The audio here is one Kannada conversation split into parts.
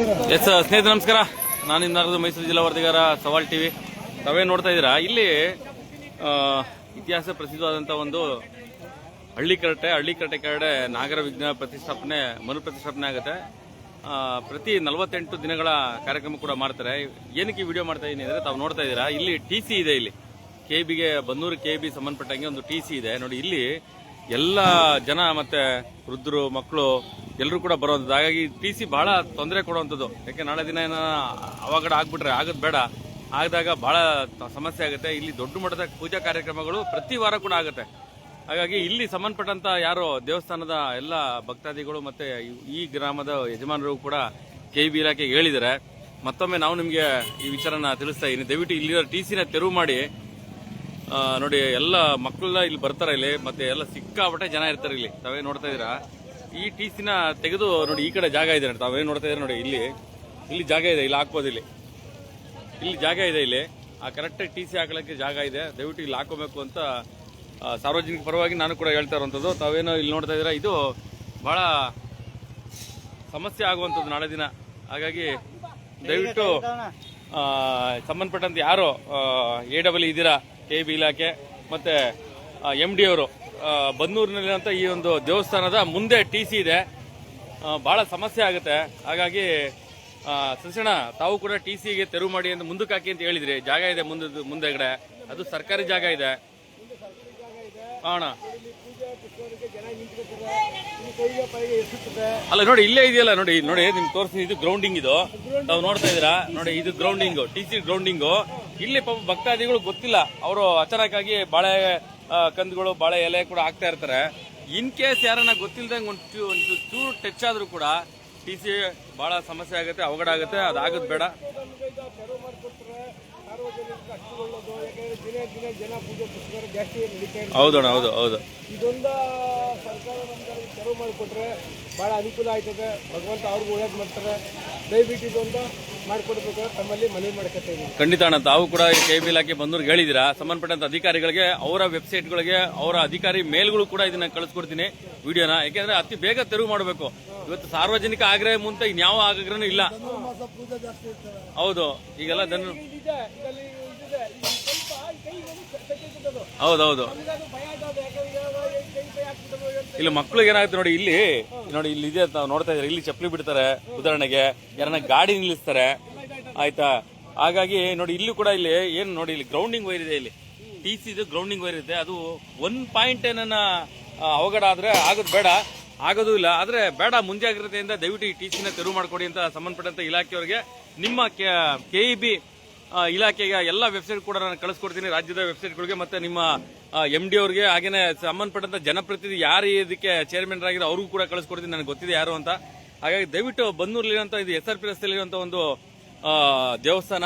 ಎಸ್ ಸ್ನೇಹಿತ ನಮಸ್ಕಾರ. ನಾನು ಇನ್ನಾರದು ಮೈಸೂರು ಜಿಲ್ಲಾ ವರದಿಗಾರ ಸವಾಲ್ ಟಿವಿ. ತಾವೇ ನೋಡ್ತಾ ಇದ್ದೀರಾ? ಇಲ್ಲಿ ಇತಿಹಾಸ ಪ್ರಸಿದ್ಧವಾದಂಥ ಒಂದು ಹಳ್ಳಿ ಕರಟೆ ಹಳ್ಳಿ ಕರಟೆ ಕೆಳಗಡೆ ನಾಗರ ವಿಜ್ಞಾನ ಪ್ರತಿಷ್ಠಾಪನೆ, ಮರು ಪ್ರತಿಷ್ಠಾಪನೆ ಆಗುತ್ತೆ. ಪ್ರತಿ ನಲವತ್ತೆಂಟು ದಿನಗಳ ಕಾರ್ಯಕ್ರಮ ಕೂಡ ಮಾಡ್ತಾರೆ. ಏನಕ್ಕೆ ವಿಡಿಯೋ ಮಾಡ್ತಾ ಇದ್ದೀನಿ ಅಂದರೆ, ತಾವು ನೋಡ್ತಾ ಇದ್ದೀರಾ? ಇಲ್ಲಿ ಟಿ ಇದೆ ಇಲ್ಲಿ. ಕೆ ಬಿಗೆ ಬನ್ನೂರು ಕೆ ಬಿ ಸಂಬಂಧಪಟ್ಟಂಗೆ ಒಂದು ಟಿ ಇದೆ. ನೋಡಿ, ಇಲ್ಲಿ ಎಲ್ಲ ಜನ ಮತ್ತೆ ವೃದ್ಧರು, ಮಕ್ಕಳು ಎಲ್ಲರೂ ಕೂಡ ಬರೋದು ಹಾಗಾಗಿ ಟಿ ಸಿ ಬಹಳ ತೊಂದರೆ ಕೊಡುವಂಥದ್ದು. ಯಾಕೆ, ನಾಳೆ ದಿನ ಏನೋ ಅವಘಡ ಆಗ್ಬಿಟ್ರೆ ಆಗೋದು ಬೇಡ. ಆಗದಾಗ ಬಹಳ ಸಮಸ್ಯೆ ಆಗುತ್ತೆ. ಇಲ್ಲಿ ದೊಡ್ಡ ಮಟ್ಟದ ಪೂಜಾ ಕಾರ್ಯಕ್ರಮಗಳು ಪ್ರತಿ ವಾರ ಕೂಡ ಆಗುತ್ತೆ. ಹಾಗಾಗಿ ಇಲ್ಲಿ ಸಂಬಂಧಪಟ್ಟಂತ ಯಾರು ದೇವಸ್ಥಾನದ ಎಲ್ಲ ಭಕ್ತಾದಿಗಳು ಮತ್ತೆ ಈ- ಗ್ರಾಮದ ಯಜಮಾನರು ಕೂಡ ಕೆ ಬಿ ಇಲಾಖೆಗೆ ಹೇಳಿದ್ದಾರೆ. ಮತ್ತೊಮ್ಮೆ ನಾವು ನಿಮಗೆ ಈ ವಿಚಾರನ ತಿಳಿಸ್ತಾ ಇದ್ದೀನಿ. ದಯವಿಟ್ಟು ಇಲ್ಲಿರೋ ಟಿ ಸಿನ ತೆರವು ಮಾಡಿ. ನೋಡಿ, ಎಲ್ಲ ಮಕ್ಕಳೆಲ್ಲ ಇಲ್ಲಿ ಬರ್ತಾರೆ ಇಲ್ಲಿ, ಮತ್ತೆ ಎಲ್ಲ ಸಿಕ್ಕಾಪಟ್ಟೆ ಜನ ಇರ್ತಾರೆ ಇಲ್ಲಿ. ತಾವೇ ನೋಡ್ತಾ ಇದೀರಾ ಈ ಟಿ ಸಿನ ತೆಗೆದು, ನೋಡಿ, ಈ ಕಡೆ ಜಾಗ ಇದೆ ನೋಡಿ ತಾವೇ ನೋಡ್ತಾ ಇದ್ರೆ ನೋಡಿ, ಇಲ್ಲಿ. ಇಲ್ಲಿ ಜಾಗ ಇದೆ, ಇಲ್ಲಿ ಹಾಕ್ಬೋದು ಇಲ್ಲಿ. ಇಲ್ಲಿ ಜಾಗ ಇದೆ ಇಲ್ಲಿ. ಆ ಕರೆಕ್ಟ್ ಟಿ ಸಿ ಹಾಕೋಕ್ಕೆ ಜಾಗ ಇದೆ. ದಯವಿಟ್ಟು ಇಲ್ಲಿ ಹಾಕೋಬೇಕು ಅಂತ ಸಾರ್ವಜನಿಕ ಪರವಾಗಿ ನಾನು ಕೂಡ ಹೇಳ್ತಾ ಇರುವಂಥದ್ದು. ತಾವೇನೋ ಇಲ್ಲಿ ನೋಡ್ತಾ ಇದ್ದೀರಾ? ಇದು ಭಾಳ ಸಮಸ್ಯೆ ಆಗುವಂಥದ್ದು ನಾಳೆ ದಿನ. ಹಾಗಾಗಿ ದಯವಿಟ್ಟು ಸಂಬಂಧಪಟ್ಟಂತೆ ಯಾರು ಎ ಡಬಲ್ ಇದ್ದೀರಾ? ಕೆ ಬಿ ಇಲಾಖೆ ಮತ್ತೆ ಎಂ ಡಿ ಅವರು ಬನ್ನೂರಿನಲ್ಲಿರುವಂಥ ಈ ಒಂದು ದೇವಸ್ಥಾನದ ಮುಂದೆ ಟಿ ಸಿ ಇದೆ. ಭಾಳ ಸಮಸ್ಯೆ ಆಗುತ್ತೆ. ಹಾಗಾಗಿ ಸಸಣ, ತಾವು ಕೂಡ ಟಿ ಸಿಗೆ ತೆರವು ಮಾಡಿ ಅಂತ ಮುಂದಕ್ಕೆ ಹಾಕಿ ಅಂತ ಹೇಳಿದ್ರಿ. ಜಾಗ ಇದೆ ಮುಂದೆ, ಮುಂದೆಗಡೆ. ಅದು ಸರ್ಕಾರಿ ಜಾಗ ಇದೆ. ಹಾಂ ಅಲ್ಲ, ನೋಡಿ, ಇಲ್ಲೇ ಇದೆಯಲ್ಲ, ನೋಡಿ ನೋಡಿ, ನಿಮ್ಗೆ ತೋರಿಸಿ ಇದು ಗ್ರೌಂಡಿಂಗ್ ಇದು. ತಾವು ನೋಡ್ತಾ ಇದೀರಾ ನೋಡಿ, ಇದು ಗ್ರೌಂಡಿಂಗ್ ಟಿ ಸಿ ಗ್ರೌಂಡಿಂಗು ಇಲ್ಲಿ ಪಾಪ ಭಕ್ತಾದಿಗಳು ಗೊತ್ತಿಲ್ಲ. ಅವರು ಅಚಾನಕ್ ಬಾಳೆ ಕಂದುಗಳು, ಬಾಳೆ ಎಲೆ ಕೂಡ ಹಾಕ್ತಾ ಇರ್ತಾರೆ. ಇನ್ ಕೇಸ್ ಯಾರನ್ನ ಗೊತ್ತಿಲ್ದಂಗೆ ಒಂದು ಒಂದು ಚೂರು ಟಚ್ ಆದ್ರೂ ಕೂಡ ಟಿ ಸಿ ಬಹಳ ಸಮಸ್ಯೆ ಆಗುತ್ತೆ, ಅವಘಡ ಆಗುತ್ತೆ ಅದಾಗದ್ ಬೇಡ. ಹೌದಣ್ಣ, ಹೌದು ಹೌದು. ಇದೊಂದು ಸರ್ಕಾರ ಮಾಡಿಕೊಟ್ರೆ ಬಹಳ ಅನುಕೂಲ ಆಯ್ತದೆ. ಭಗವಂತ ಅವ್ರಿಗೂ ಒಳ್ಳೇದು ಮಾಡ್ತಾರೆ. ದಯವಿಟ್ಟು ಇದೊಂದು ಮಾಡಿಕೊಡ್ಬೇಕು ತಮ್ಮಲ್ಲಿ ಮನವಿ ಮಾಡ್ಕೊತಾ ಇದ್ದೀನಿ. ಖಂಡಿತ ಅಣ್ಣ ತಾವು ಕೂಡ ಕೆ ಬಿ ಇಲಾಖೆ ಬಂದವ್ರಿಗೆ ಹೇಳಿದಿರಾ ಸಂಬಂಧಪಟ್ಟಂತ ಅಧಿಕಾರಿಗಳಿಗೆ ಅವರ ವೆಬ್ಸೈಟ್ಗಳಿಗೆ ಅವರ ಅಧಿಕಾರಿ ಮೇಲ್ಗಳು ಕೂಡ ಇದನ್ನ ಕಳಿಸ್ಕೊಡ್ತೀನಿ ವಿಡಿಯೋನ. ಯಾಕೆಂದ್ರೆ ಅತಿ ಬೇಗ ತೆರವು ಮಾಡಬೇಕು. ಇವತ್ತು ಸಾರ್ವಜನಿಕ ಆಗ್ರಹ ಮುಂತೆ ಇನ್ಯಾವ ಆಗ್ರಹನೂ ಇಲ್ಲ. ಹೌದು ಈಗೆಲ್ಲ ದನ ಹೌದೌದು. ಇಲ್ಲಿ, ಮಕ್ಳಿಗೆ ಏನಾಗುತ್ತೆ ನೋಡಿ, ಇಲ್ಲಿ ನೋಡಿ, ಇಲ್ಲಿ ಇದೆ ನಾವು ನೋಡ್ತಾ ಇದ್ದಾರೆ. ಇಲ್ಲಿ ಚಪ್ಪಲಿ ಬಿಡ್ತಾರೆ, ಉದಾಹರಣೆಗೆ. ಯಾರನ್ನ ಗಾಡಿ ನಿಲ್ಲಿಸ್ತಾರೆ. ಆಯ್ತಾ? ಹಾಗಾಗಿ, ನೋಡಿ, ಇಲ್ಲಿ ಕೂಡ ಇಲ್ಲಿ ಏನು ನೋಡಿ, ಇಲ್ಲಿ ಗ್ರೌಂಡಿಂಗ್ ವೈರ್ ಇದೆ ಇಲ್ಲಿ. ಟಿ ಸಿ ಇದು ಗ್ರೌಂಡಿಂಗ್ ವೈರ್ ಇದೆ. ಅದು ಒನ್ ಪಾಯಿಂಟ್ ಏನನ್ನ ಅವಘಡ ಆದ್ರೆ ಆಗೋದು ಬೇಡ. ಆಗೋದು ಇಲ್ಲ. ಆದ್ರೆ ಬೇಡ, ಮುಂಜಾಗ್ರತೆಯಿಂದ ದಯವಿಟ್ಟು ಈ ಟಿ ಸಿನ ತೆರವು ಮಾಡಿಕೊಡಿ ಅಂತ ಸಂಬಂಧಪಟ್ಟಂತ ಇಲಾಖೆಯವರಿಗೆ ನಿಮ್ಮ ಕೆ ಇ ಬಿ ಇಲಾಖೆಗೆ ಎಲ್ಲ ವೆಬ್ಸೈಟ್ ಕೂಡ ನಾನು ಕಳಿಸ್ಕೊಡ್ತೀನಿ, ರಾಜ್ಯದ ವೆಬ್ಸೈಟ್ಗಳಿಗೆ ಮತ್ತೆ ನಿಮ್ಮ ಎಂ ಡಿ ಅವರಿಗೆ ಹಾಗೆಯೇ ಸಂಬಂಧಪಟ್ಟಂಥ ಜನಪ್ರತಿನಿಧಿ ಯಾರು ಇದಕ್ಕೆ ಚೇರ್ಮನ್ ಆಗಿರೋ ಅವ್ರಿಗೂ ಕೂಡ ಕಳಿಸ್ಕೊಡ್ತೀನಿ, ನನಗೆ ಗೊತ್ತಿದೆ ಯಾರು ಅಂತ. ಹಾಗಾಗಿ ದಯವಿಟ್ಟು ಬಂದೂರಲ್ಲಿರುವಂಥ ಇದು ಎಸ್ ಆರ್ ಪಿ ಒಂದು ದೇವಸ್ಥಾನ.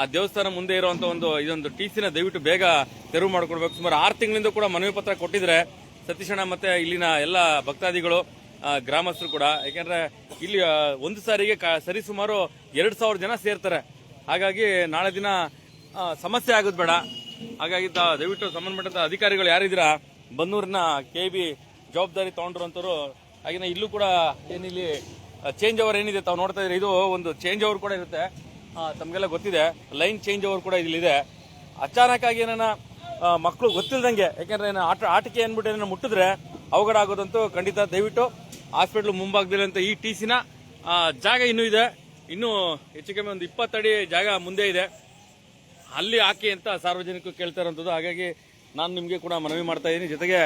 ಆ ದೇವಸ್ಥಾನ ಮುಂದೆ ಇರುವಂಥ ಒಂದು, ಇದೊಂದು ಟಿ ಸಿನ ದಯವಿಟ್ಟು ಬೇಗ ತೆರವು ಮಾಡಿಕೊಡ್ಬೇಕು. ಸುಮಾರು ಆರು ತಿಂಗಳಿಂದ ಕೂಡ ಮನವಿ ಪತ್ರ ಕೊಟ್ಟಿದ್ರೆ ಸತೀಶಣ್ಣ ಮತ್ತೆ ಇಲ್ಲಿನ ಎಲ್ಲ ಭಕ್ತಾದಿಗಳು ಗ್ರಾಮಸ್ಥರು ಕೂಡ. ಯಾಕೆಂದ್ರೆ ಇಲ್ಲಿ ಒಂದು ಸಾರಿಗೆ ಸರಿಸುಮಾರು ಎರಡು ಸಾವಿರ ಜನ ಸೇರ್ತಾರೆ. ಹಾಗಾಗಿ ನಾಳೆ ದಿನ ಸಮಸ್ಯೆ ಆಗೋದು ಬೇಡ. ಹಾಗಾಗಿ ದಯವಿಟ್ಟು ಸಂಬಂಧಪಟ್ಟಂತ ಅಧಿಕಾರಿಗಳು ಯಾರಿದ್ದೀರಾ, ಬನ್ನೂರಿನ ಕೆ ಬಿ ಜವಾಬ್ದಾರಿ ತಗೊಂಡಿರುವಂತವ್ರು ಹಾಗೆ ಇಲ್ಲೂ ಕೂಡ ಏನಿಲ್ಲಿ ಚೇಂಜ್ ಓವರ್ ಏನಿದೆ ತಾವು ನೋಡ್ತಾ ಇದ್ರೆ ಇದು ಒಂದು ಚೇಂಜ್ ಓವರ್ ಕೂಡ ಇರುತ್ತೆ. ತಮಗೆಲ್ಲ ಗೊತ್ತಿದೆ ಲೈನ್ ಚೇಂಜ್ ಓವರ್ ಕೂಡ ಇಲ್ಲಿದೆ. ಅಚಾನಕ್ ಆಗಿ ಏನನ ಮಕ್ಕಳು ಗೊತ್ತಿಲ್ದಂಗೆ, ಯಾಕೆಂದ್ರೆ ಏನು ಆಟ, ಆಟಿಕೆ ಅಂದ್ಬಿಟ್ಟು ಏನೋ ಮುಟ್ಟಿದ್ರೆ ಅವಘಡ ಆಗೋದಂತೂ ಖಂಡಿತ ದಯವಿಟ್ಟು ಹಾಸ್ಪಿಟ್ಲ್ ಅಂತ ಈ ಟಿ ಸಿನ ಜಾಗ ಇನ್ನೂ ಇದೆ. ಇನ್ನೂ ಹೆಚ್ಚು ಕಮ್ಮಿ ಒಂದು ಇಪ್ಪತ್ತಡಿ ಜಾಗ ಮುಂದೆ ಇದೆ. ಅಲ್ಲಿ ಹಾಕಿ ಅಂತ ಸಾರ್ವಜನಿಕರು ಕೇಳ್ತಾ ಇರೋಂಥದ್ದು ಹಾಗಾಗಿ ನಾನು ನಿಮಗೆ ಕೂಡ ಮನವಿ ಮಾಡ್ತಾ ಇದ್ದೀನಿ. ಜೊತೆಗೆ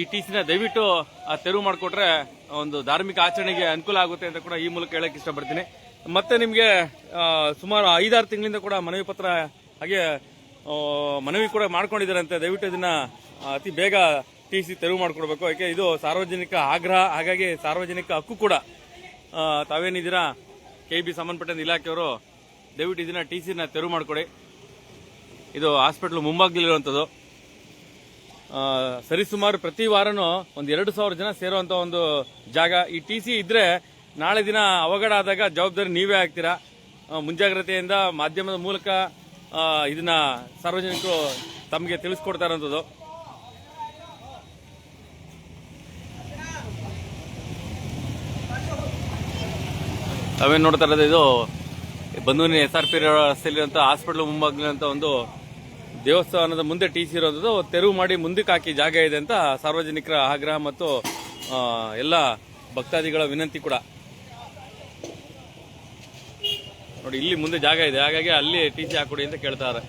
ಈ ಟಿ ಸಿನ ದಯವಿಟ್ಟು ತೆರವು ಮಾಡಿಕೊಟ್ರೆ ಒಂದು ಧಾರ್ಮಿಕ ಆಚರಣೆಗೆ ಅನುಕೂಲ ಆಗುತ್ತೆ ಅಂತ ಕೂಡ ಈ ಮೂಲಕ ಹೇಳಕ್ಕೆ ಇಷ್ಟಪಡ್ತೀನಿ. ಮತ್ತೆ ನಿಮಗೆ ಸುಮಾರು ಐದಾರು ತಿಂಗಳಿಂದ ಕೂಡ ಮನವಿ ಪತ್ರ ಹಾಗೆ ಮನವಿ ಕೂಡ ಮಾಡ್ಕೊಂಡಿದ್ದಾರಂತೆ. ದಯವಿಟ್ಟು ಇದನ್ನ ಅತಿ ಬೇಗ ಟಿ ಸಿ ತೆರವು ಮಾಡಿಕೊಡ್ಬೇಕು. ಯಾಕೆ, ಇದು ಸಾರ್ವಜನಿಕ ಆಗ್ರಹ. ಹಾಗಾಗಿ ಸಾರ್ವಜನಿಕ ಹಕ್ಕು ಕೂಡ ತಾವೇನಿದ್ದೀರಾ? ಕೆ ಬಿ ಸಂಬಂಧಪಟ್ಟ ಇಲಾಖೆಯವರು, ದಯವಿಟ್ಟು ಇದನ್ನ ಟಿ ಸಿನ ತೆರವು ಮಾಡಿಕೊಡಿ. ಇದು ಹಾಸ್ಪಿಟ್ಲ್ ಮುಂಭಾಗದಲ್ಲಿರುವಂಥದ್ದು ಸರಿಸುಮಾರು ಪ್ರತಿ ವಾರನೂ ಒಂದು ಎರಡು ಸಾವಿರ ಜನ ಸೇರುವಂತ ಒಂದು ಜಾಗ. ಈ ಟಿ ಸಿ ಇದ್ರೆ ನಾಳೆ ದಿನ ಅವಘಡ ಆದಾಗ ಜವಾಬ್ದಾರಿ ನೀವೇ ಆಗ್ತೀರಾ? ಮುಂಜಾಗ್ರತೆಯಿಂದ ಮಾಧ್ಯಮದ ಮೂಲಕ ಇದನ್ನ ಸಾರ್ವಜನಿಕರು ತಮಗೆ ತಿಳಿಸ್ಕೊಡ್ತಾ ಇರೋಂಥದ್ದು ತಾವೇನು ನೋಡ್ತಾ ಇರೋದು ಇದು ಬಂದೂರಿನ ಎಸ್ ಆರ್ ಪಿ ರಸ್ತೆಯಲ್ಲಿರುವಂಥ ಹಾಸ್ಪಿಟ್ಲ್ ಮುಂಭಾಗಲಿರುವಂಥ ಒಂದು ದೇವಸ್ಥಾನದ ಮುಂದೆ ಟಿ ಸಿ ಇರೋದು. ತೆರವು ಮಾಡಿ ಮುಂದಕ್ಕೆ ಹಾಕಿ ಜಾಗ ಇದೆ ಅಂತ ಸಾರ್ವಜನಿಕರ ಆಗ್ರಹ ಮತ್ತು ಎಲ್ಲ ಭಕ್ತಾದಿಗಳ ವಿನಂತಿ ಕೂಡ. ನೋಡಿ, ಇಲ್ಲಿ ಮುಂದೆ ಜಾಗ ಇದೆ. ಹಾಗಾಗಿ ಅಲ್ಲಿ ಟಿ ಸಿ ಹಾಕೊಡಿ ಅಂತ ಕೇಳ್ತಾರೆ